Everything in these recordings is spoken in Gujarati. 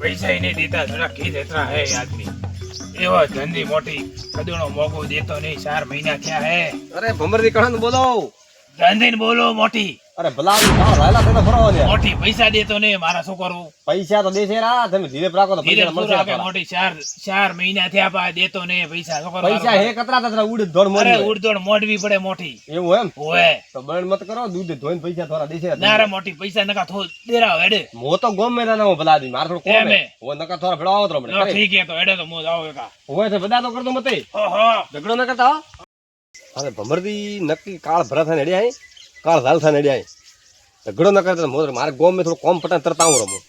પૈસા નહીં દેતા જરા કી દેતા હે આદમી. એવા ધંધી મોટી કદુનો મોગો દેતો નહીં ચાર મહિના થયા હે. અરે ભમરજી કણન બોલો ધંધી બોલો મોટી. અરે ભલા કાં રાયલા ફરો ને દે મોટી પૈસા દેતો ને મારા છોકરો. કરવું પૈસા તો દેશે રા તમે ધીરે રાખો તો પૈસા મળશે. મોટી ચાર ચાર મહિના થયા પા દેતો ને પૈસા. છોકરો? પૈસા હે કતરા તતરા ઉડ ધોણ મોડી અરે ઉડ ધોણ મોડવી પડે મોટી. એવું એમ? ઓય તો બળ મત કરો દૂધ ધોઈને પૈસા થોડા દેશે. ના રે મોટી પૈસા નકા થો દેરા હેડે. મો તો ગમે ના હું ભલા દી માર થોડું કોમ. એમે. હે. હું નકા થોડા ભેળો આવો તો મને ઠીક હે તો હેડે તો મો જાવ એકા. હોય તો બધા તો કરતો મતે. ઓહો. ઝઘડો ન કરતા અરે ભમરદી નક્કી કાળ ભરા થાય નડ્યા હે? કાળ ઝાલ થાય નડ્યા હે ઝઘડો ન કરતા મોર મારે ગોમ થોડું કોમ પટાન તરત આવું રમું.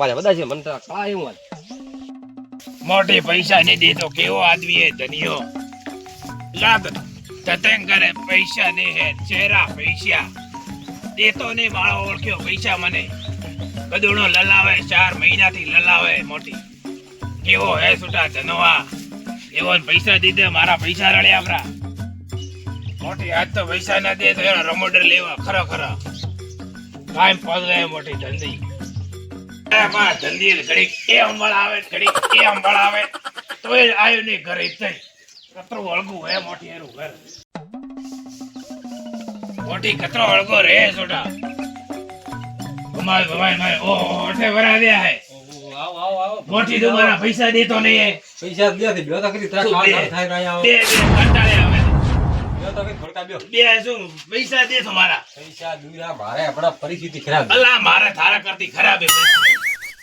મારે બધા છે, મને તો કાંઈ એવું. મોટી પૈસા નહીં દેતો કેવો આદમી હે ધનિયો લાગ તતેન કરે, પૈસા ને હે, ચહેરા પૈસા. દેતો નહીં માળો ઓળખ્યો પૈસા મને. કદુણો લલાવે, ચાર મહિનાથી લલાવે મોટી. કેવો હે સુટા ધનવા એવો પૈસા દીધે, મારા પૈસા રળ્યા આપરા મોટી આજ તો પૈસા ના દે તો એના રમોડર લેવા ખરા ખરા. કાયમ પગ મોટી ધંધી. ધંધી ઘડીક એ અંબળ આવે ઘડીક એ અંબળ આવે તોય આવ્યો નહીં ઘરે થઈ કતરો વળગું હે મોટી એનું ઘર? મોટી કતરો વળગો રે છોટા. ભમાય ભમાય માય ઓ ઓઠે ભરા દે હે. મોટી તમારા પૈસા દેતો નહીં પૈસા દે તો બે? કાળ થાય રહ્યા આવો. દે દે કંટાળે આવે બ્યો તો કરી થોડકા બ્યો બે શું પૈસા દે તો પૈસા દુરા મારે આપણા પરિસ્થિતિ ખરાબ અલા મારે તારા કરતી ખરાબ હે પરિસ્થિતિ.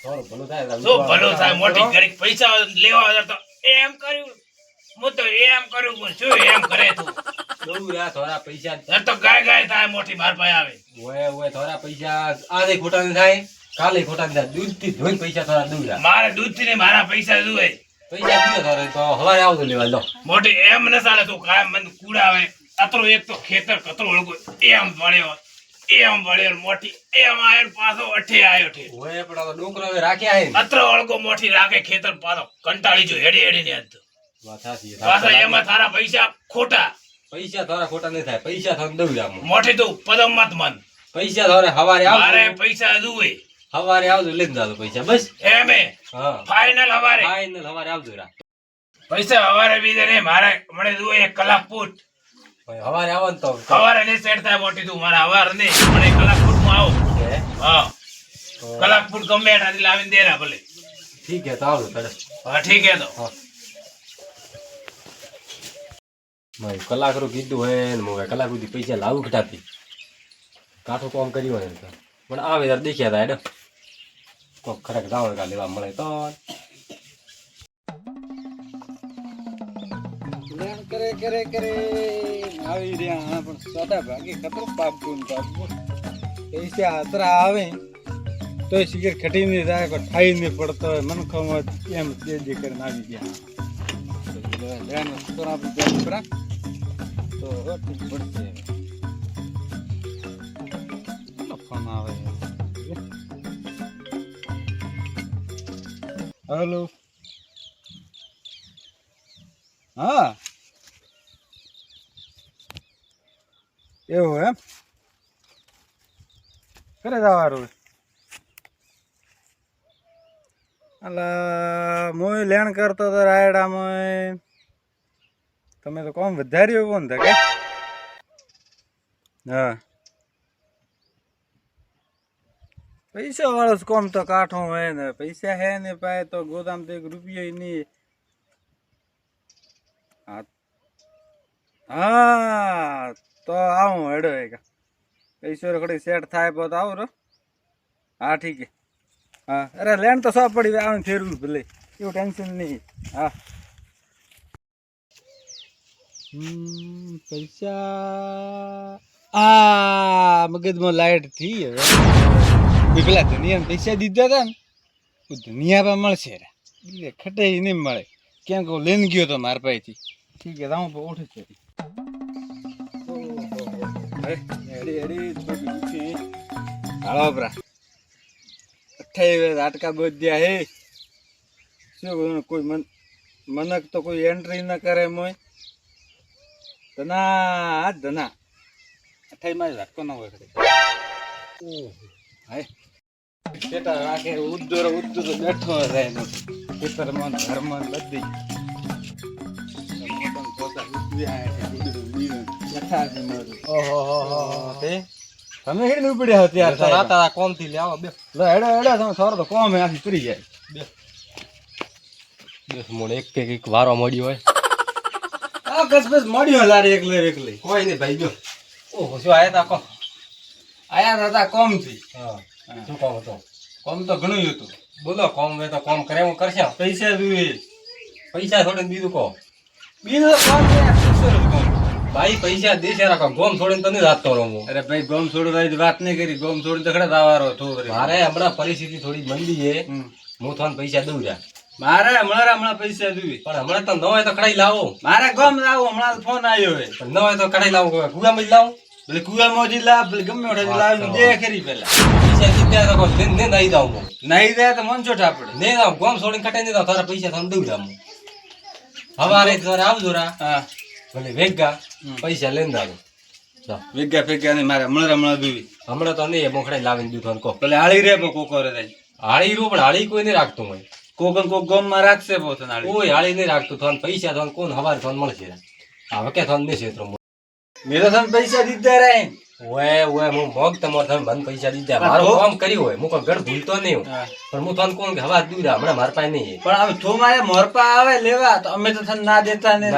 થોડું થાય શું ભલું થાય? મોટી ઘડીક પૈસા લેવા તો એમ કર્યું. હું તો એમ કરું પણ શું એમ કરે તું? દુરા થોડા પૈસા. તો ગાય ગાય થાય મોટી માર પાસે આવે. ઓય ઓય થોડા પૈસા. આજે ખોટા થાય. કાલે ખોટા થાય. દૂધથી ધોઈ પૈસા થોડા દુરા મારે દૂધથી મારા પૈસા જુએ પૈસા દીધો તો હવારે આવતો લેવા લો. મોટી એમ ન ચાલે તું કાયમ મને કુડાવે અતરો એક તો ખેતર કતરો ઓળગો એમ વળ્યો એમ વળ્યો મોટી એમ આયો ને પાછો અઠે આયો ઠે. ઓય પણ આ ડોકરો હવે રાખ્યા હે ને. ઓળગો મોટી રાખે ખેતર પાછો કંટાળી જો હેડી હેડી ને આજ તો. વાત છે. પાછા એમાં તારા પૈસા ખોટા. પૈસા તારા ખોટા નહીં થાય પૈસા થન દઉં આમ. મોટી તું પદમ મત મન. પૈસા તારે હવારે મારે પૈસા જુએ હવારે આવજો લઈને જાજો પૈસા બસ? એમે હા. ફાઇનલ હવારે. ફાઇનલ હવારે આવજો રા. પૈસા હવારે બીજે ને મારે મને જુએ એક કલાક ભાઈ હવારે આવો ને તો હવારે ને સેટ થાય મોટી તું મારા હવારે ને મને કલાક ફૂટમાં આવો હા. તો ગમે એનાથી લાવીને દેરા ભલે. ઠીક હે તો તરત હા ઠીક હે તો. ભાઈ કલાકનું કીધું હે ને હું કલાક સુધી પૈસા લાવું ઘટાતી કાઠું કોમ કર્યું હોય ને પણ આવે ત્યારે દેખ્યા હતા હેડો. કોક ખરેખર જાવ લેવા મળે તો. કરે કરે કરે. આવી રહ્યા પણ સોદા ભાગે કતરો પાપું ને પાપું પૈસા આતરા આવે, તોય સિગરેટ ખટી નહીં થાય, કોઈ નહીં પડતો હોય. એમ જે કરીને આવી ગયા. તો તો પડશે. ફોન આવે? હલો. હા. એવું એમ? કરે જવાનું? અલા મોય લેણ કરતો તો રાયડામાં તમે તો કોમ વધાર્યો કોણ થકે હા. પૈસા વાળો કોમ તો કાઠો હોય ને. પૈસા હે ને પાય તો ગોદામ તો એક રૂપિયો નહીં. હા. હા. તો આવું હેડો એક. ઈશ્વર રખડી સેટ થાય પો તો આવું રો હા, ઠીક હા, અરે લેન તો સો પડી આવે ફેરવું ભલે. એવું ટેન્શન નહીં. હા. પૈસા. આ, મગજમાં લાઈટ થઈ હવે. પેલા ધનિયાને પૈસા દીધા હતા ને દુનિયા પર મળશે રે. ખટે નહીં મળે. ક્યાંક લઈને ગયો તો મારા પાસેથી. ઠીક છે હું ઉઠે છે. હાલો બરા અઠાઈ આટકા બોધ્યા હે. શું કરું કોઈ મન, મનક તો કોઈ એન્ટ્રી ન કરે મોય ધના ધના. અઠાઈ માં ઝટકો ન હોય હાય ખેતર આખે ઉદ્દોર ઉદ્દોર બેઠો રહે ખેતરમાં ને બધી. પોતા બીડું. મારું. ઓહો હો હો તે. તમે કેમ ઉપડ્યા હો ત્યાર તારા તારા કોમથી લેવા બે. લો હેડો હેડો તમે થોડો તો કોમ જાય. દસ મોણ એક એક એક વારો મળ્યો હોય. આ કસ બસ મળ્યો લારે એકલે એકલે. કોઈ નહીં ભાઈ જો. ઓહો શું આયા તા કો. આયા હતા કોમથી હા. શું કોમ હતો કોમ તો ઘણું હતું. બોલો કોમ વે તો કોમ કરે હું કરશે. પૈસા જોઈએ. પૈસા છોડીને બીજું કહો. બીજું કોમ ભાઈ પૈસા દેશે રાખો. ગોમ છોડીને તો નહીં રાખતો રહું હું અરે ભાઈ ગોમ છોડો રહી વાત નહીં કરી. ગોમ છોડીને તો ખરા દાવારો થોડો મારે હમણાં પરિસ્થિતિ થોડી મંદી છે. હું તમને પૈસા દઉં જા. મારે હમણાં હમણાં પૈસા જોઈએ. પણ હમણાં તો ન હોય તો કઢાઈ લાવો. મારે ગમ લાવો હમણાં ફોન આવ્યો હે પણ ન હોય તો કઢાઈ લાવો. ગુગામાં જ લાવો. પેલે કુવામાં જ લાવ પેલે ગમે ઓઠાથી લાવ દે કરી પેલા. પૈસા જીત્યા તો કોઈ ને નહીં દઉં નહીં દે તો મન મનસો પડે. ને દઉં ગોમ છોડીને કટાઈ નહીં દઉં તારા પૈસા તમને દઉં જામ હવારે તારે આવજો રા હા. ભલે વેગા. પૈસા લઈને. ભેગા ભેગા નહીં મારે હમણાં હમણાં જોઈએ હમણાં તો નહીં મોખડાઈ લાવીને દીધું કો પેલે હાળી રે કોકો રે હાળી રૂ પણ હાળી કોઈ નહીં રાખતું હોય. કોક ને ગમમાં રાખશે પોતે કોઈ હાળી નહીં રાખતું થોન પૈસા થોન કોણ હવાર થોન મળશે. હવે કે થોન નહીં છે મેં તો તમે પૈસા દીધા રે ઓય ઓય હું મોગ તમારે તમે બન પૈસા દીધા. મારો મારું કામ કર્યું હોય. હું કોઈ ઘર ભૂલતો નહીં પણ હું તને કોણ કે હવા દૂર હમણાં માર પાસે નહીં પણ અમે થોમારે મોરપા આવે લેવા તો અમે તો તને ના દેતા નહીં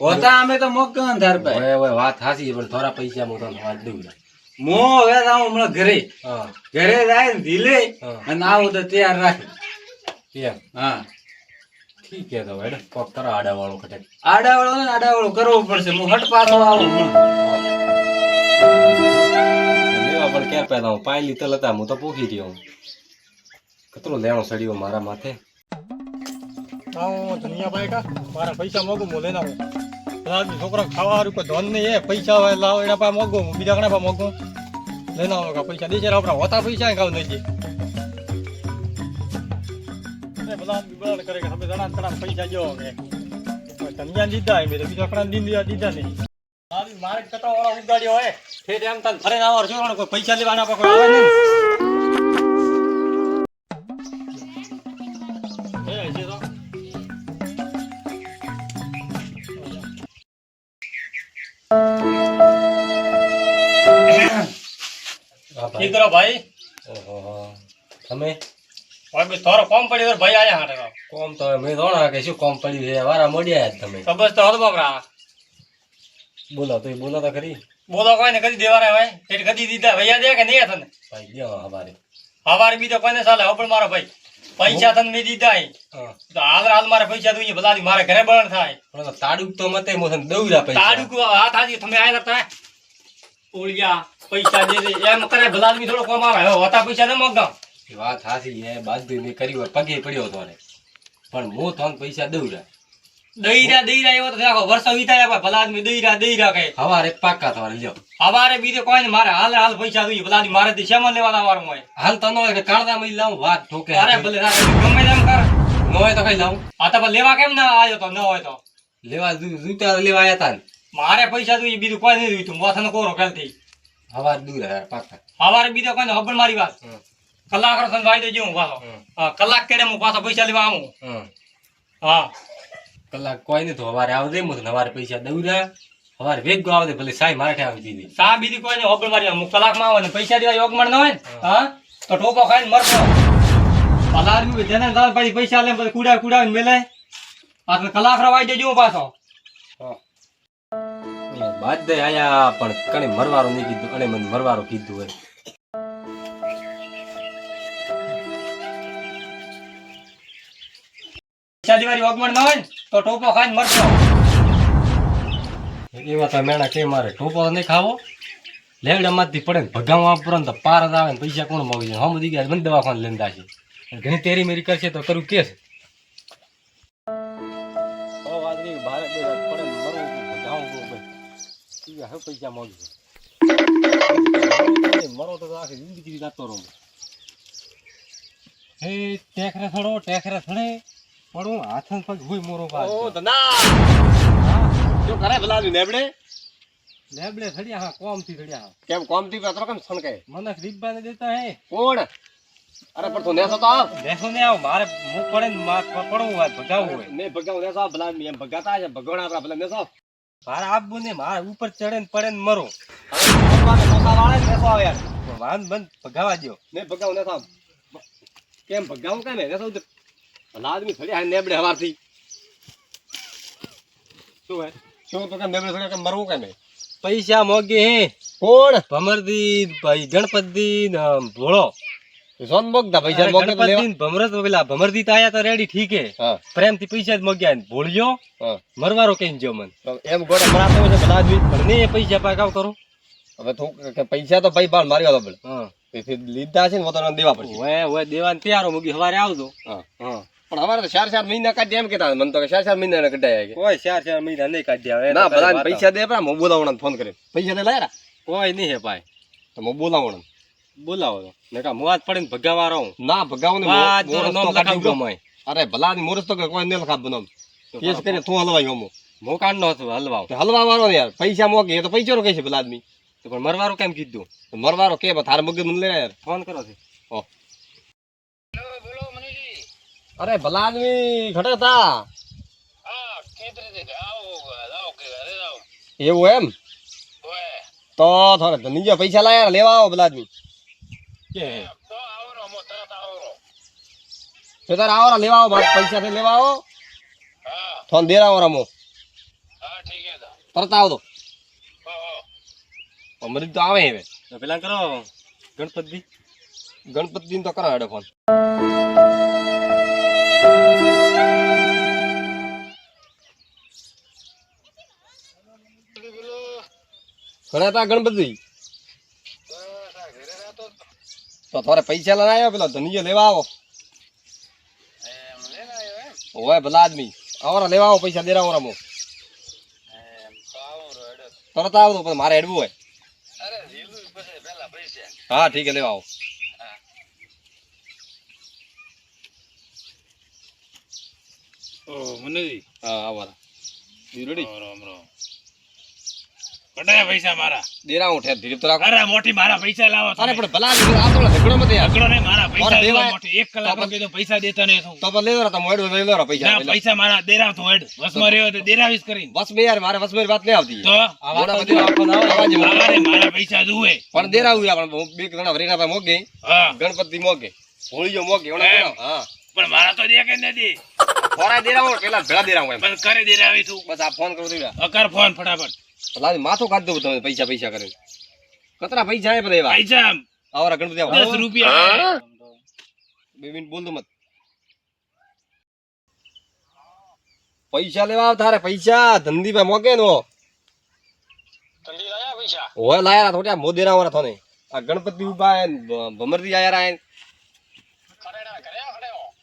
હોતા અમે તો મોગ મોકલ ધાર પાય? ઓય ઓય વાત હાસી પણ થોડા પૈસા હું તને હવા દઉં. મો હવે આવું હમણાં ઘરે. ઘરે જાય ને ધીલે અને આવું તો તૈયાર રાખે. એમ હા. ઠીક છે તો હેડ. કોક કરો આડા વાળું ખટેક આડાવાળો ને આડાવાળો કરવો પડશે. હું હટ પાછો આવું. લેવા પણ ક્યાં પહેલા હું પાયલી તલ હતા, હું તો પોખી રહ્યો હું. કતરો લેણો સડ્યો મારા માથે. ધનિયા કા, મારા પૈસા મોગું હું લઈને આવું. બધા છોકરા ખાવા હારું કોઈ ધન નહીં, એ પૈસા હોય, લાવો, એના પાસે મોગું હું, બીજા ઘણા પાસે મોગું લઈને આવું કા, પૈસા દેશે આપણા હોતા પૈસા કાવ નહીં એ બધા બરાબર કરે કે તમે જણા પૈસા જો ધનિયા દીધા મેં બીજા ઘણા દીધા દીધા નહીં. આદમી મારે કટા વાળા ઉગાડ્યો હોય ઠેઠ એમ તાન ફરે આવવાનું જોવાનું કોઈ પૈસા લેવાના કોઈ આવે નહીં? કરો ભાઈ. તમે? બી તારો કોમ પડ્યો ભાઈ આયા હાટે. કોમ તો મેં ધોણા કે શું કોમ પડ્યું છે? વારા મળ્યા જ તમે. ખબર તો હતો બાપરા. બોલો તો બોલો તો ખરી. બોલો કોઈને કદી દેવાના હોય? એટલે કદી દીધા. ભૈયા દે કે નહીં તને? ભાઈ ગયો હવારે. હવારે બીજો કોઈને ચાલે? હવે પણ મારો ભાઈ. પૈસા તને મેં દીધા. તો હાલ હાલ મારે પૈસા જોઈએ બધા મારે ઘરે બળણ થાય. તાડુક તો મતે મો તને દઉં રહ્યા પૈસા. તાડુક આ થાજી તમે આયા તા ઓળિયા પૈસા દે દે એમ કરે ભલા થોડો કોમ આવે. હવે હોતા પૈસા ન મગાવ એ વાત હાસી એ બાદ મેં કરી પગે પડ્યો તોરે પણ હું તને પૈસા દઉં દઈરા દઈરા એવો તો દેખો વર્ષો વીતાયા ભાઈ ભલા આદમી દઈરા દઈરા કહે હવારે પાકા તમારે લ્યો હવારે બીજે કોઈ મારે હાલ હાલ પૈસા જોઈએ. ભલા આદમી મારે શેમાં લેવાના વારું હોય? હાલ તો ન હોય કાળદા માં લાવું વાત ઠોકે. અરે ભલે ગમે તેમ કર. ન હોય તો કઈ લાવું? આ તો લેવા કેમ ના આવ્યો તો ન હોય તો? લેવા જૂતા લેવા આયા તા મારે પૈસા જોઈએ બીજું કોઈ નહીં જોઈતું તું. કોરો કાલથી હવાર દૂર હે પાકા હવારે બીજો કોઈ હબળ મારી વાત. કલાક રસન વાઈ દેજો હું પાછો. કલાક કેડે હું પાછો પૈસા લેવા આવું? હા. કલાક કોઈ નહીં તો હવારે આવદે હું તને હવારે પૈસા દઉં રહ્યા હવારે વેગ આવદે ભલે સાહેબ મારે આવી દીધી સા બીજી કોઈ નહીં હબળ મારી હું કલાકમાં આવે ને પૈસા દેવા યોગ મળે ન હોય ને હા. તો ટોપો ખાઈને મરતો ભલા આદમી જેને તાર પછી પૈસા લે પછી કુડા કુડાવીને મેલે. આ તો કલાક રવાઈ દેજો પાછો. બાદ દે આયા પણ કણે મરવારું નહીં કીધું અને મને મરવારું કીધું હોય. પૈસા દેવાની ઓગમણ ના હોય ને તો ટોપો ખાઈને મરતો એવા તો મેણા કે મારે ટોપો નહીં ખાવો. લેવડા માંથી પડે ને ને તો પાર જ આવે ને પૈસા કોણ મગી જાય? હમ દીધા મને દવાખાને લઈને દાશે ઘણી તેરી મેરી કરશે તો કરું કે છે? ભગાવું પૈસા મગી મરો તો આખી જિંદગી જાતો રહો. હે ટેકરે થોડો ટેકરે થોડે પડું હાથ પગ હુઈ મોરો પાસ ઓ તો જો કરે ભલા નેબડે? લેબડે થડિયા હા કોમથી થડિયા હા. કેમ કોમથી પત્રો કેમ સણકે? મને રીબા ને દેતા હે. કોણ? અરે પણ તું નેસો તો આવ. બેસો ને આવ મારે હું પડે ને માર પડવું હોય ભગાવું હોય. ને ભગાવ નેસો ભલા એમ ભગાતા છે ભગવાન આપણા ભલા નેસો મારે આપવું ને મારે ઉપર ચડે ને પડે ને મરો. હવે મોટા વાળા ને નેસો આવે. યાર બંધ ભગાવા દો ને ભગાવ નેસો કેમ ભગાવું કેમ નેસો ભલા આદમી થડી હા નેબડે હવારથી. શું હે? શું તો કે નેબડે થડી કે મરવું કે નહીં? પૈસા મોગે હે. કોણ? ભમરદી ભાઈ ગણપતદી ભોળો. જોન મોગતા પૈસા મોગે તો ગણપતિ લેવા. ને ભમરત પેલા ભમરદી તાયા તો રેડી ઠીક હે. પ્રેમથી પૈસા જ મોગ્યા ને ભોળ્યો. મરવારો કઈ જો મન. એમ ગોળે મરાતો હોય છે ભલા આદમી પણ પૈસા પાકાવ કરો. હવે તો કે પૈસા તો ભાઈ બાર મારી વાળો પડે લીધા છે ને તો દેવા પડશે ઓય દેવાન તૈયાર મૂકી સવારે આવજો. હા. હા. પણ અમારે તો ચાર ચાર મહિના કાઢ્યા એમ કેતા મને તો કે ચાર ચાર મહિના કઢાયા કે કોઈ ચાર ચાર મહિના નહીં કાઢ્યા હવે ના બધા પૈસા દે પણ હું બોલાવણા ફોન કર્યો. પૈસા દે લાયા કોઈ નહીં હે ભાઈ. તો હું બોલાવણા બોલાવો તો. ને કા મુવાજ પડે ને ભગાવા રહું ના ભગાવો ને નામ કાઢી લખાવી દો. દો મોય. અરે ભલા ની મોરસ તો કોઈ ને લખાવ બનાવ કેસ કરે તું હલવાઈ હમો. મોકાણ નો હતો હલવાવ. હલવા વાળો ને યાર. પૈસા મોકે એ તો પૈસા નો કહે છે ભલા આદમી તો પણ મરવારો કેમ કીધું? મરવારો કે પણ મગજ મને લે યાર. ફોન કરો છે. ઓ. અરે ભલા આદમી ખટકતા એવું એમ? તો થોડા ધનીજો પૈસા લાયા લેવા આવો ભલા આદમી તો તારે આવો લેવા આવો મારે પૈસા થી લેવા આવો. ફોન દેર આવો રમો તરત આવો તો અમૃત તો આવે હવે. પેલા કરો ગણપતિ ગણપતિ તો કરો હેડો ફોન. ઘણા હતા ગણપતિ? તો થોડા પૈસા લઈને આવ્યો પેલો ધનીજો લેવા આવો. ઓય ભલા આદમી. આવો લેવા આવો પૈસા દેરાવો રમો તરત આવો તો મારે હેડવું હોય. હા, ઠીક છે, લેવા આવો. ઓ મનુજી. હા આવો યુ રામ રામ કટાયા પૈસા મારા. દેરાવો ઠેર ધીરે તો રાખો. અરે મોટી મારા પૈસા લાવો અરે પણ ભલા આ તો ઝઘડો મત યાર. ઝઘડો નહીં મારા પૈસા મારા દેવા મોટી. એક કલાક કીધું પૈસા દેતો નહીં તો પણ લેવો તમે હેડો લઈ પૈસા. ના પૈસા મારા દેરાવ તું હેડ. વસમાં રહ્યો તો કરીને. બસ બે યાર મારે બસ વાત નહીં આવતી. તો? વાત. આવાજ મારે મારા પૈસા પણ દેરાવું યાર પણ બે જણા વરીના મોગે હા. ગણપતિ મોગે હોળીઓ મોગે હા. પણ મારા તો દેખે કે નથી. થોડા દેરાવો પેલા ભેળા દેરાવો પણ કરે દેરાવી તું. બસ આ ફોન કરું દેવડા અકર ફોન ફટાફટ. ભલા માથું કાઢ દઉં તમે પૈસા પૈસા કરે કતરા પૈસા હે બધા એવા? પૈસા આવરા ગણપતિ આવો. 10 રૂપિયા. બે મિનિટ બોલ દો મત. પૈસા લેવા આવ તારે પૈસા. ધંધી ભાઈ મોકે નો હોય લાયા થોડા મોદેરા વાળા થોને. આ ગણપતિ ઊભા હે ભમરજી આયા રા હે.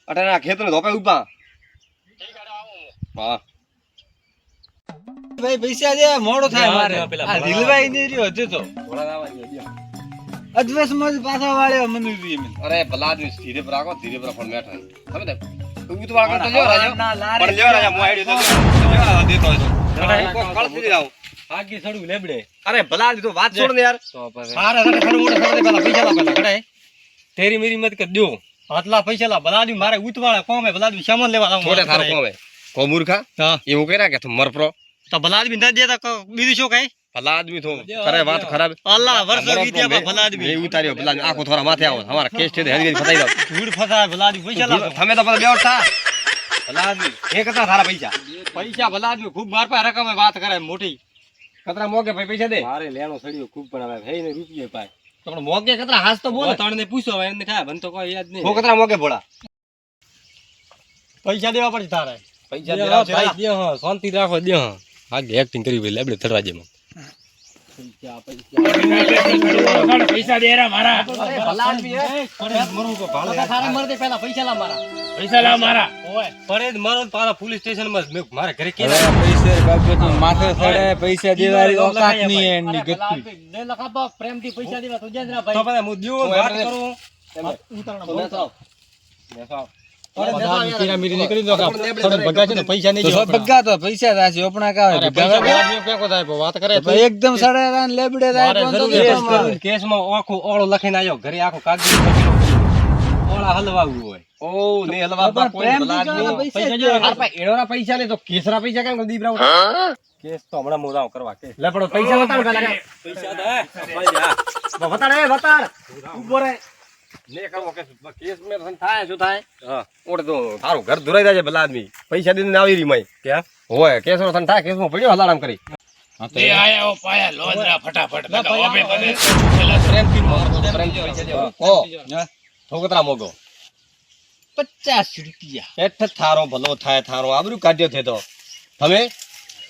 અટાણા ખેતર ધોપે ઊભા હા ભાઈ પૈસા દે મોડો થાય મારે. આ ભોળા રીલવાઈ નહીં રહ્યો હજુ તો. ભોળા મજ પાછા વાળ્યો મનુજી. અરે ભલા આદમી ધીરે પર રાખો ધીરે પર પણ બેઠા તમે ને તું તો વાળા તો જો રાજો. પણ લ્યો રાજા હું આઈડી તો. દેતો. જરા કોક કળથી લઈ આગી સડું લેબડે. અરે ભલા તું વાત છોડ ને યાર. સારા સારા મારે સાથે ખરું પેલા પૈસા લાવ પેલા કડાય તેરી મેરી મત કર દો. આટલા પૈસા લા ભલાદી મારે ઉતવાળા કોમે ભલાદી સામાન લેવા આવું થોડે થારો કોમે? કો મૂર્ખા? હા. એવું કર્યા કે તું મરપરો? તો ભલાદી ના દેતા બીજું શું કઈ? ભલા આદમી તો કરે વાત ખરાબ. અલ્લાહ વર્ષો વીત્યા મેં- ભલાદી મેં ઉતાર્યો ભલા આદમી આખો થોરા માથે આવો. અમારા કેસ છે હેરી ફસાઈ દો ધૂળ ફસાય ભલાદી પૈસા લાવો. તમે તો બધા બેવડતા ભલા આદમી એક હતા સારા પૈસા? પૈસા ભલાદી ખૂબ માર પાસે રકમે વાત કરે મોટી. કતરા મોગે ભાઈ પૈસા દે? મારે લેણો સડ્યો ખૂબ પણ આવે હે ને રૂપિયે પાય. તો પણ મોગે કતરા હાસ તો બોલે. તણને પૂછો હવે એમને ખાય મને તો કોઈ યાદ નહીં. હો કતરા મોગે ભોળા? પૈસા દેવા પડશે તારે. પૈસા દેવા ભાઈ, દે હા, શાંતિ રાખો દે હા. આગે એક્ટિંગ કરી ભાઈ લેબડે થરવાજેમાં પૈસા દેરા મારા. ભલા આદમી હે તારા મરદે પહેલા પૈસા લા મારા પૈસા લાવ મારા. ઓય પડે મરો ને પોલીસ સ્ટેશનમાં મારા ઘરે કે પૈસા બાબતનું માથે ચડે પૈસા દેવાની ઓકાત નહીં એની ગતિ પ્રેમથી પૈસા દેવા તો જેન્દ્રા ભાઈ તો હું એમને- કરું. પૈસા તો વાત કેસમાં આખું ઓળો લખીને આવ્યો ઘરે આખો કાગળ લખેલો હલવાવું હોય. ઓ ને હલવા કોઈ. પૈસા પૈસા જો. પૈસા તો કેસરા પૈસા કેમ કરી કેસ તો હમણાં મોદાઓ કરવા કે. લે પણ પૈસા બતાડ પેલા પૈસા બતાડ બતાડ. ઊભો રહે. ને કરવો કે કેસ મે રન થાય શું થાય? હા. ઓડે તો તારું ઘર ધુરાઈ જાય ભલા આદમી. પૈસા દીને આવી રહી મય. ક્યાં હોય કેસ નો થાય કેસમાં પડ્યો હલારામ કરી. તે આયા હો પાયા લોદરા ફટાફટ. ના, ઓબે પાયા બધે છેલ્લા પ્રેમથી મારો પ્રેમથી પૈસા ઓ ઠોકતરા મોગો. પચાસ રૂપિયા. એઠ થારો ભલો થાય થારો આબરું કાઢ્યો થયો તો. તમે?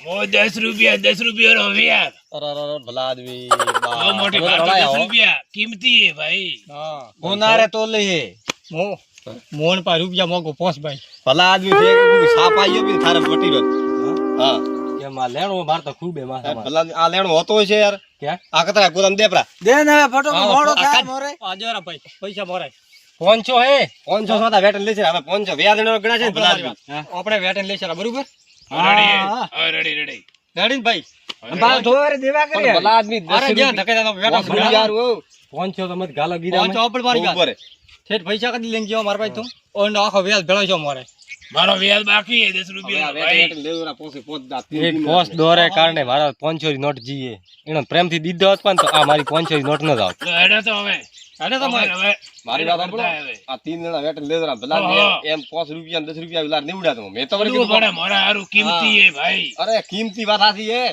મો દસ રૂપિયા દસ રૂપિયા નો વ્યાજ અરરર ભલા આદમી બહુ મોટી વાત છે, દસ રૂપિયા. કિંમતી હે ભાઈ. હા. ગોનારે તો લે હે. મો મોહન પા રૂપિયા મોગો પોસ ભાઈ. ભલા આદમી છે કે કે માં લેણો માર તો ખૂબ હે માં ભલા આ લેણો હોતો છે યાર. ક્યાં? આ કતરા ગોદામ દેપરા. દે ને ફટો મોડો થાય મોરે. આજે ભાઈ પૈસા મોરાય પોંચો હે. પોંચો સોતા વેટન લે છે હવે પોંચો વ્યાજ ગણા છે ભલા આપણે. વેટન લેશે બરોબર? Ready ready ready. ભાઈ. બાર ધોવારે દેવા પણ ભલા આદમી અરે જ્યાં ધકે જાનો વેટન પોંચ યાર, ઓ. પહોંચો તમે ગાલો ગીધા પહોંચો આપણે મારી ઊભો વાત ઠેઠ પૈસા કદી લઈને ગયો મારા ભાઈ તું? ઓન આખો વ્યાજ ભેળો છો મારે. મારો વ્યાજ બાકી હે દસ રૂપિયા ભાઈ. લેવરા પોસે પોંચ દાંત. એક પોસ્ટ દોરે કારણે મારા પાંચસો ની નોટ જીએ. એનો પ્રેમથી દીધો હતો પણ તો આ મારી પાંચસો ની નોટ ન જાવ. તો હવે. અરે તો મારે હવે મારી વાત સાંભળો. આ તીન જણા વેટન લેવરા ભલા એમ પાંચ રૂપિયા ને દસ રૂપિયા ઉલાર નીવડ્યા તો. મેં તો વળી કીધું, પડે મોરા હારું કિંમતી હે ભાઈ. અરે કિંમતી વાત સાચી હે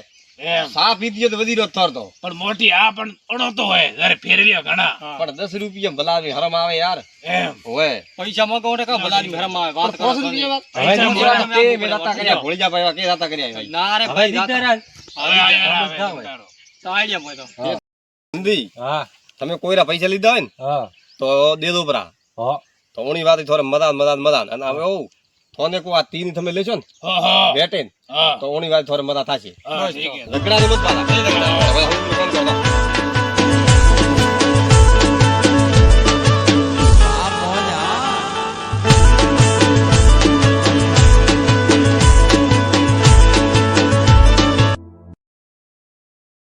સા પીતી તો વધી રહ્યો થર તો પણ મોટી આ પણ અણોતો હોય. જયારે ફેરવ્યો ઘણા. પણ દસ રૂપિયા ભલા હરમ આવે યાર. એમ. હોય પૈસા મોગો એટલે કા ભલાની હરમ આવે? વાત પણ પાંચ રૂપિયા વાત. પૈસા મોરા તે મેં દાતા કર્યા. ભોળી જા ભાઈ કે દાતા કર્યા ના રે ભાઈ દીધા હવે આયા આવે. સમજદાર હોય. તારો. તો આઈડિયા મોય તો. હિન્દી. હા. તમે કોઈરા પૈસા લીધા હોય ને હા. તો દે દો પરા હા. તો ઓની વાત થોડે મદાન મદાન મદાન. અને હવે ઓ થોને કો આ તીન તમે લેશો ને હા હા. તો ઓની વાત થોડે મદા થશે. લગડા ને મત પાલા